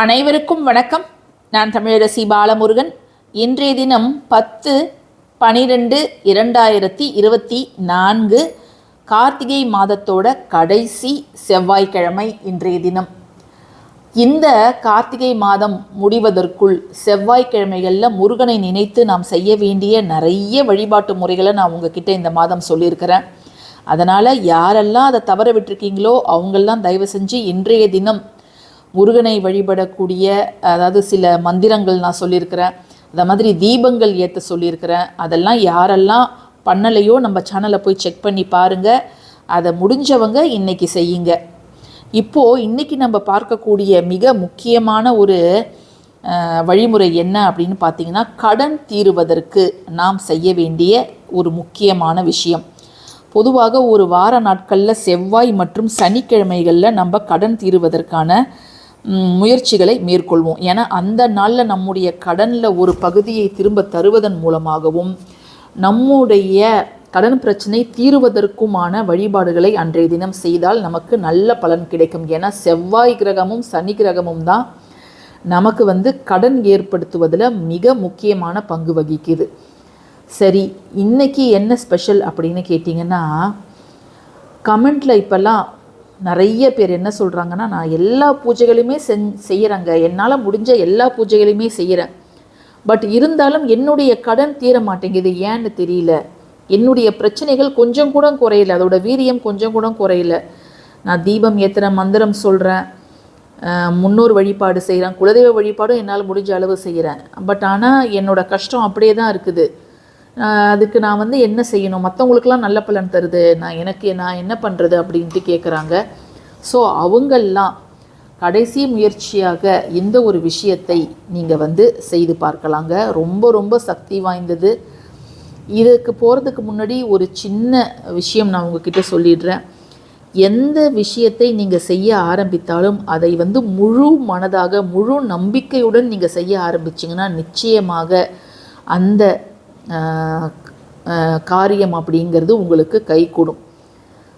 அனைவருக்கும் வணக்கம். நான் தமிழரசி பாலமுருகன். இன்றைய தினம் பத்து பனிரெண்டு இரண்டாயிரத்தி இருபத்தி நான்கு கார்த்திகை மாதத்தோட கடைசி செவ்வாய்க்கிழமை இன்றைய தினம். இந்த கார்த்திகை மாதம் முடிவதற்குள் செவ்வாய்க்கிழமைகளில் முருகனை நினைத்து நாம் செய்ய வேண்டிய நிறைய வழிபாட்டு முறைகளை நான் உங்ககிட்ட இந்த மாதம் சொல்லியிருக்கிறேன். அதனால் யாரெல்லாம் அதை தவற விட்டுருக்கீங்களோ அவங்கெல்லாம் தயவு செஞ்சு இன்றைய தினம் முருகனை வழிபடக்கூடிய அதாவது சில மந்திரங்கள் நான் சொல்லியிருக்கிறேன். அந்த மாதிரி தீபங்கள் ஏற்ற சொல்லியிருக்கிறேன். அதெல்லாம் யாரெல்லாம் பண்ணலையோ நம்ம சேனலை போய் செக் பண்ணி பாருங்கள் அதை முடிஞ்சவங்க இன்றைக்கி செய்யுங்க. இப்போது இன்றைக்கி நம்ம பார்க்கக்கூடிய மிக முக்கியமான ஒரு வழிமுறை என்ன அப்படின்னு பார்த்தீங்கன்னா கடன் தீருவதற்கு நாம் செய்ய வேண்டிய ஒரு முக்கியமான விஷயம். பொதுவாக ஒரு வார நாட்களில் செவ்வாய் மற்றும் சனிக்கிழமைகளில் நம்ம கடன் தீருவதற்கான முயற்சிகளை மேற்கொள்வோம். ஏன்னா அந்த நாளில் நம்முடைய கடனில் ஒரு பகுதியை திரும்ப தருவதன் மூலமாகவும் நம்முடைய கடன் பிரச்சனை தீருவதற்குமான வழிபாடுகளை அன்றைய தினம் செய்தால் நமக்கு நல்ல பலன் கிடைக்கும். ஏன்னா செவ்வாய் கிரகமும் சனி கிரகமும் தான் நமக்கு வந்து கடன் ஏற்படுத்துவதில் மிக முக்கியமான பங்கு வகிக்குது. சரி இன்னைக்கு என்ன ஸ்பெஷல் அப்படின்னு கேட்டிங்கன்னா கமெண்ட்டில் இப்போல்லாம் நிறைய பேர் என்ன சொல்கிறாங்கன்னா நான் எல்லா பூஜைகளையுமே செஞ் செய்கிறேங்க என்னால் முடிஞ்ச எல்லா பூஜைகளையுமே செய்கிறேன் பட் இருந்தாலும் என்னுடைய கடன் தீர மாட்டேங்குது. ஏன்னு தெரியல. என்னுடைய பிரச்சனைகள் கொஞ்சம் கூட குறையல. அதோட வீரியம் கொஞ்சம் கூட குறையல. நான் தீபம் ஏற்றுறேன் மந்திரம் சொல்கிறேன் முன்னோர் வழிபாடு செய்கிறேன் குலதெய்வ வழிபாடும் என்னால் முடிஞ்ச அளவு செய்கிறேன் பட் ஆனால் என்னோடய கஷ்டம் அப்படியே தான் இருக்குது. அதுக்கு நான் வந்து என்ன செய்யணும்? மற்றவங்களுக்கெல்லாம் நல்ல பலன் தருது. நான் எனக்கு நான் என்ன பண்ணுறது அப்படின்ட்டு கேட்குறாங்க ஸோ அவங்கெல்லாம் கடைசி முயற்சியாக இந்த ஒரு விஷயத்தை நீங்கள் வந்து செய்து பார்க்கலாங்க. ரொம்ப ரொம்ப சக்தி வாய்ந்தது. இதுக்கு போகிறதுக்கு முன்னாடி ஒரு சின்ன விஷயம் நான் உங்ககிட்ட சொல்லிடுறேன். எந்த விஷயத்தை நீங்கள் செய்ய ஆரம்பித்தாலும் அதை வந்து முழு மனதாக முழு நம்பிக்கையுடன் நீங்கள் செய்ய ஆரம்பிச்சிங்கன்னா நிச்சயமாக அந்த காரியம் அப்படிங்கிறது உங்களுக்கு கைகூடும்.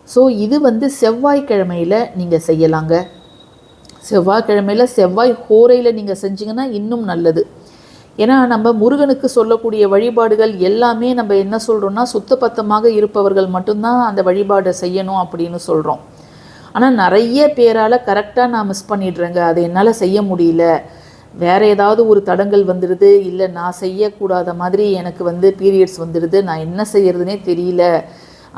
ஸோ இது வந்து செவ்வாய்க்கிழமையில் நீங்கள் செய்யலாங்க. செவ்வாய்க்கிழமையில் செவ்வாய் ஹோரையில் நீங்கள் செஞ்சீங்கன்னா இன்னும் நல்லது. ஏன்னா நம்ம முருகனுக்கு சொல்லக்கூடிய வழிபாடுகள் எல்லாமே நம்ம என்ன சொல்கிறோம்னா சுத்தபத்தமாக இருப்பவர்கள் மட்டும்தான் அந்த வழிபாடை செய்யணும் அப்படின்னு சொல்கிறோம் ஆனால் நிறைய பேரால் கரெக்டாக நான் மிஸ் பண்ணிடுறேங்க. அதை என்னால் செய்ய முடியல. வேறு ஏதாவது ஒரு தடங்கள் வந்துடுது இல்லை நான் செய்யக்கூடாத மாதிரி எனக்கு வந்து பீரியட்ஸ் வந்துடுது நான் என்ன செய்யறதுனே தெரியல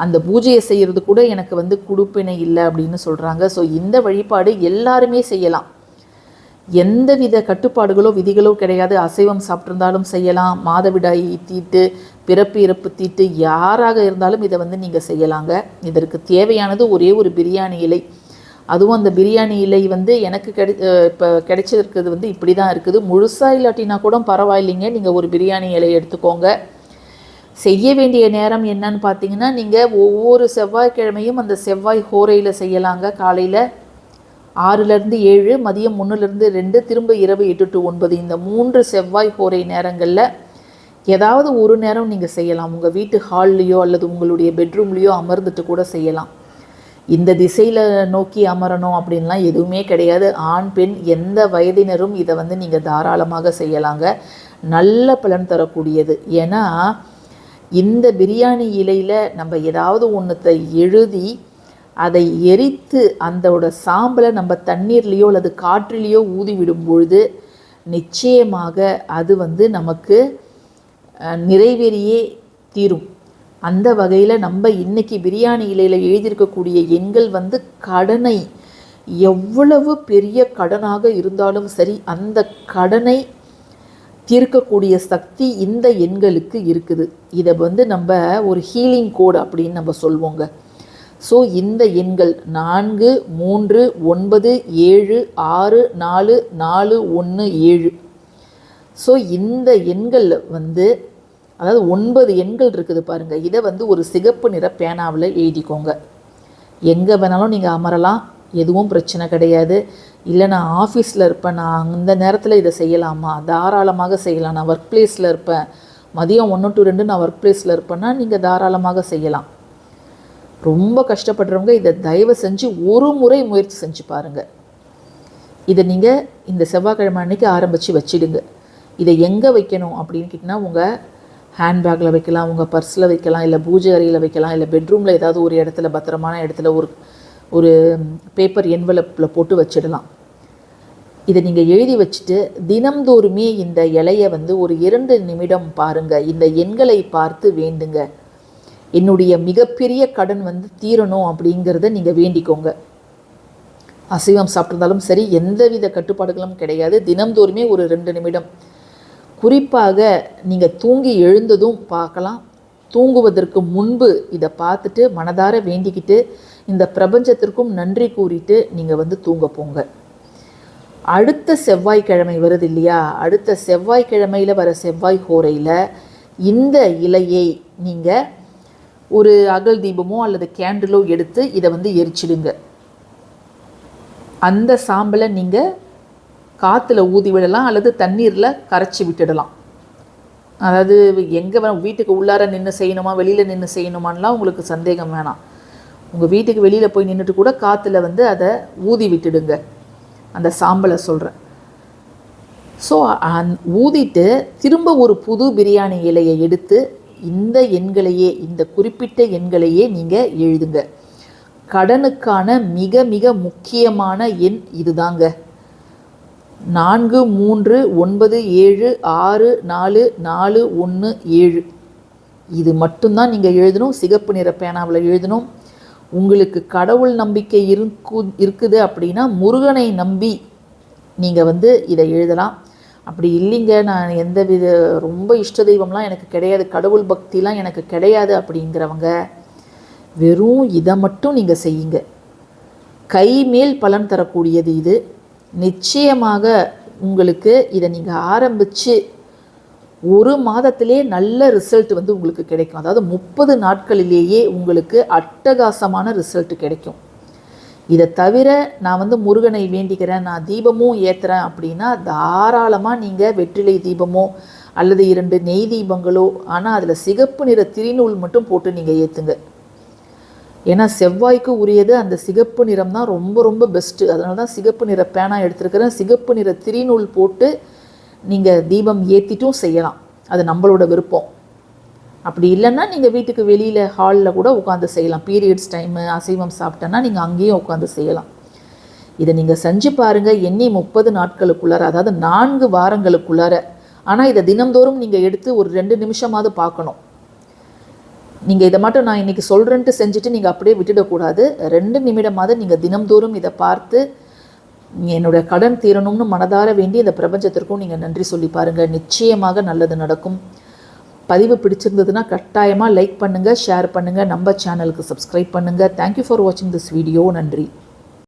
அந்த பூஜையை செய்கிறது கூட எனக்கு வந்து குடுப்பினை இல்லை அப்படின்னு சொல்கிறாங்க ஸோ இந்த வழிபாடு எல்லாருமே செய்யலாம். எந்த வித கட்டுப்பாடுகளோ விதிகளோ கிடையாது. அசைவம் சாப்பிட்ருந்தாலும் செய்யலாம். மாதவிடாய் தீட்டு பிறப்பு இறப்பு தீட்டு யாராக இருந்தாலும் இதை வந்து நீங்கள் செய்யலாங்க. இதற்கு தேவையானது ஒரே ஒரு பிரியாணி இலை. அதுவும் அந்த பிரியாணி இலை வந்து எனக்கு கிடை இப்போ கிடைச்சிருக்கிறது வந்து இப்படி தான் இருக்குது. முழுசாக இல்லாட்டினா கூட பரவாயில்லைங்க. நீங்கள் ஒரு பிரியாணி இலை எடுத்துக்கோங்க. செய்ய வேண்டிய நேரம் என்னன்னு பார்த்தீங்கன்னா நீங்கள் ஒவ்வொரு செவ்வாய்க்கிழமையும் அந்த செவ்வாய் ஹோரையில் செய்யலாங்க. காலையில் ஆறுலேருந்து ஏழு மதியம் ஒன்றுலேருந்து ரெண்டு திரும்ப இரவு எட்டு டு ஒன்பது. இந்த மூன்று செவ்வாய் ஹோரை நேரங்களில் ஏதாவது ஒரு நேரம் நீங்கள் செய்யலாம். உங்கள் வீட்டு ஹால்லையோ அல்லது உங்களுடைய பெட்ரூம்லேயோ அமர்ந்துட்டு கூட செய்யலாம். இந்த திசையில் நோக்கி அமரணும் அப்படின்லாம் எதுவுமே கிடையாது. ஆண் பெண் எந்த வயதினரும் இதை வந்து நீங்கள் தாராளமாக செய்யலாங்க. நல்ல பலன் தரக்கூடியது. ஏன்னா இந்த பிரியாணி இலையில் நம்ம ஏதாவது ஒன்றத்தை எழுதி அதை எரித்து அந்தோட சாம்பலை நம்ம தண்ணீர்லேயோ அல்லது காற்றிலேயோ ஊதி விடும் பொழுது நிச்சயமாக அது வந்து நமக்கு நிறைவேறியே தீரும். அந்த வகையில் நம்ம இன்றைக்கி பிரியாணி இலையில் எழுதியிருக்கக்கூடிய எண்கள் வந்து கடனை எவ்வளவு பெரிய கடனாக இருந்தாலும் சரி அந்த கடனை தீர்க்கக்கூடிய சக்தி இந்த எண்களுக்கு இருக்குது. இதை வந்து நம்ம ஒரு ஹீலிங் கோட் அப்படின்னு நம்ம சொல்வோங்க. ஸோ இந்த எண்கள் நான்கு மூன்று ஒன்பது ஏழு ஆறு நாலு நாலு ஒன்று ஏழு. ஸோ இந்த எண்கள் வந்து அதாவது ஒன்பது எண்கள் இருக்குது பாருங்கள் இதை வந்து ஒரு சிகப்பு நிற பேனாவில் எழுதிக்கோங்க. எங்கே வேணாலும் நீங்கள் அமரலாம். எதுவும் பிரச்சனை கிடையாது. இல்லை நான் ஆஃபீஸில் இருப்பேன். நான் அந்த நேரத்தில் இதை செய்யலாமா? தாராளமாக செய்யலாம். நான் ஒர்க் பிளேஸில் இருப்பேன். மதியம் ஒன்று டு ரெண்டு நான் ஒர்க் பிளேஸில் இருப்பேன்னா நீங்கள் தாராளமாக செய்யலாம். ரொம்ப கஷ்டப்படுறவங்க இதை தயவு செஞ்சு ஒரு முறை முயற்சி செஞ்சு பாருங்கள் இதை நீங்கள் இந்த செவ்வாய்க்கிழமை அன்னைக்கு ஆரம்பித்து வச்சிடுங்க. இதை எங்கே வைக்கணும் அப்படின்னு கேட்டிங்கன்னா உங்கள் ஹேண்ட்பேக்கில் வைக்கலாம் உங்கள் பர்ஸில் வைக்கலாம் இல்லை பூஜை அறையில் வைக்கலாம் இல்லை பெட்ரூமில் ஏதாவது ஒரு இடத்துல பத்திரமான இடத்துல ஒரு ஒரு பேப்பர் என்வலப்பில் போட்டு வச்சிடலாம். இதை நீங்கள் எழுதி வச்சுட்டு தினம்தோறுமே இந்த இலையை வந்து ஒரு இரண்டு நிமிடம் பாருங்கள் இந்த எண்களை பார்த்து வேண்டுங்க. என்னுடைய மிகப்பெரிய கடன் வந்து தீரணும் அப்படிங்கிறத நீங்கள் வேண்டிக்கோங்க. அசைவம் சாப்பிட்ருந்தாலும் சரி எந்தவித கட்டுப்பாடுகளும் கிடையாது. தினம்தோறுமே ஒரு ரெண்டு நிமிடம். குறிப்பாக நீங்கள் தூங்கி எழுந்ததும் பார்க்கலாம். தூங்குவதற்கு முன்பு இதை பார்த்துட்டு மனதார வேண்டிக்கிட்டு இந்த பிரபஞ்சத்திற்கும் நன்றி கூறிட்டு நீங்கள் வந்து தூங்க போங்க. அடுத்த செவ்வாய்க்கிழமை வருது இல்லையா? அடுத்த செவ்வாய்க்கிழமையில் வர செவ்வாய் ஹோரையில் இந்த இலையை நீங்கள் ஒரு அகல் தீபமோ அல்லது கேண்டிலோ எடுத்து இதை வந்து எரிச்சிடுங்க. அந்த சாம்பலை நீங்கள் காற்றுல ஊதி விடலாம் அல்லது தண்ணீரில் கரைச்சி விட்டுடலாம். அதாவது எங்கே வேணும் வீட்டுக்கு உள்ளார நின்று செய்யணுமா வெளியில் நின்று செய்யணுமான்லாம் உங்களுக்கு சந்தேகம் வேணாம். உங்கள் வீட்டுக்கு வெளியில் போய் நின்றுட்டு கூட காற்றுல வந்து அதை ஊதி விட்டுடுங்க. அந்த சாம்பலை சொல்கிறேன் ஸோ அந் ஊதிட்டு திரும்ப ஒரு புது பிரியாணி இலையை எடுத்து இந்த எண்களையே இந்த குறிப்பிட்ட எண்களையே நீங்கள் எழுதுங்க. கடனுக்கான மிக மிக முக்கியமான எண் இதுதாங்க. நான்கு மூன்று ஒன்பது ஏழு ஆறு நாலு நாலு ஒன்று ஏழு. இது மட்டும்தான் நீங்கள் எழுதணும். சிகப்பு நிற பேனாவில் எழுதணும். உங்களுக்கு கடவுள் நம்பிக்கை இருக்கு இருக்குது அப்படின்னா முருகனை நம்பி நீங்கள் வந்து இதை எழுதலாம். அப்படி இல்லைங்க. நான் எந்த வித ரொம்ப இஷ்ட தெய்வம்லாம் எனக்கு கிடையாது. கடவுள் பக்திலாம் எனக்கு கிடையாது அப்படிங்கிறவங்க வெறும் இதை மட்டும் நீங்கள் செய்யுங்க. கை மேல் பலன் தரக்கூடியது இது. நிச்சயமாக உங்களுக்கு இதை நீங்கள் ஆரம்பித்து ஒரு மாதத்திலே நல்ல ரிசல்ட் வந்து உங்களுக்கு கிடைக்கும். அதாவது முப்பது நாட்களிலேயே உங்களுக்கு அட்டகாசமான ரிசல்ட் கிடைக்கும். இதை தவிர நான் வந்து முருகனை வேண்டிக்கிறேன் நான் தீபமும் ஏற்றுறேன் அப்படின்னா தாராளமாக நீங்கள் வெற்றிலை தீபமோ அல்லது இரண்டு நெய் தீபங்களோ ஆனால் அதில் சிகப்பு நிற திரிநூல் மட்டும் போட்டு நீங்கள் ஏற்றுங்க ஏன்னா செவ்வாய்க்கு உரியது அந்த சிகப்பு நிறம் தான் ரொம்ப ரொம்ப பெஸ்ட்டு அதனால தான் சிகப்பு நிற பேனா எடுத்துருக்கிறேன். சிகப்பு நிற திரிநூல் போட்டு நீங்கள் தீபம் ஏற்றிட்டும் செய்யலாம். அது நம்மளோட விருப்பம். அப்படி இல்லைன்னா நீங்கள் வீட்டுக்கு வெளியில் ஹாலில் கூட உட்காந்து செய்யலாம். பீரியட்ஸ் டைமு அசைவம் சாப்பிட்டேன்னா நீங்கள் அங்கேயும் உட்காந்து செய்யலாம். இதை நீங்கள் செஞ்சு பாருங்கள் எண்ணி முப்பது நாட்களுக்குள்ளார அதாவது நான்கு வாரங்களுக்குள்ளார. ஆனால் இதை தினந்தோறும் நீங்கள் எடுத்து ஒரு ரெண்டு நிமிஷமாவது பார்க்கணும். நீங்கள் இதை மட்டும் நான் இன்றைக்கி சொல்கிறேன்ட்டு செஞ்சுட்டு நீங்கள் அப்படியே விட்டுடக்கூடாது. ரெண்டு நிமிடமாவது நீங்கள் தினம்தோறும் இதை பார்த்து என்னுடைய கடன் தீரணும்னு மனதார வேண்டி இந்த பிரபஞ்சத்திற்கும் நீங்கள் நன்றி சொல்லி பாருங்கள் நிச்சயமாக நல்லது நடக்கும். பதிவு பிடிச்சிருந்ததுன்னா கட்டாயமாக லைக் பண்ணுங்கள் ஷேர் பண்ணுங்கள் நம்ம சேனலுக்கு சப்ஸ்கிரைப் பண்ணுங்கள் தேங்க்யூ ஃபார் வாட்சிங் திஸ் வீடியோ நன்றி.